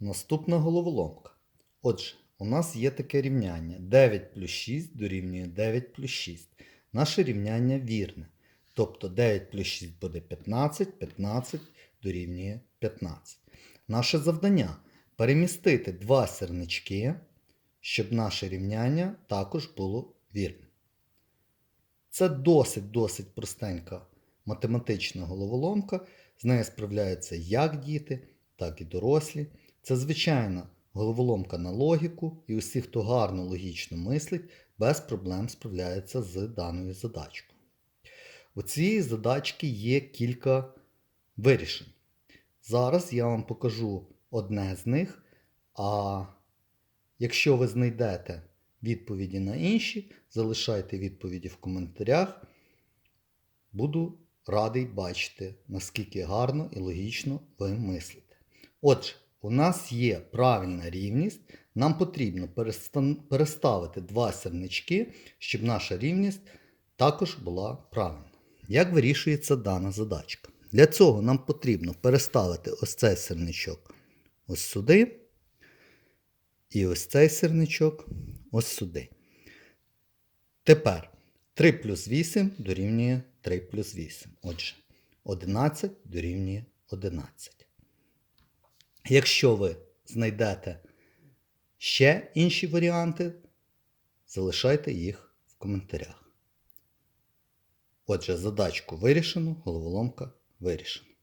Наступна головоломка. Отже, у нас є таке рівняння 9 плюс 6 дорівнює 9 плюс 6. Наше рівняння вірне. Тобто 9 плюс 6 буде 15, 15 дорівнює 15. Наше завдання перемістити два сірнички, щоб наше рівняння також було вірним. Це досить-досить простенька математична головоломка. З нею справляються як діти, так і дорослі. Це звичайна головоломка на логіку, і усі, хто гарно логічно мислить, без проблем справляється з даною задачкою. У цієї задачки є кілька вирішень. Зараз я вам покажу одне з них, а якщо ви знайдете відповіді на інші, залишайте відповіді в коментарях. Буду радий бачити, наскільки гарно і логічно ви мислите. Отже, у нас є правильна рівність. Нам потрібно переставити два сірнички, щоб наша рівність також була правильна. Як вирішується дана задачка? Для цього нам потрібно переставити ось цей сірничок ось сюди. І ось цей сірничок ось сюди. Тепер 3 плюс 8 дорівнює 3 плюс 8. Отже, 11 дорівнює 11. Якщо ви знайдете ще інші варіанти, залишайте їх в коментарях. Отже, задачку вирішено, головоломка вирішена.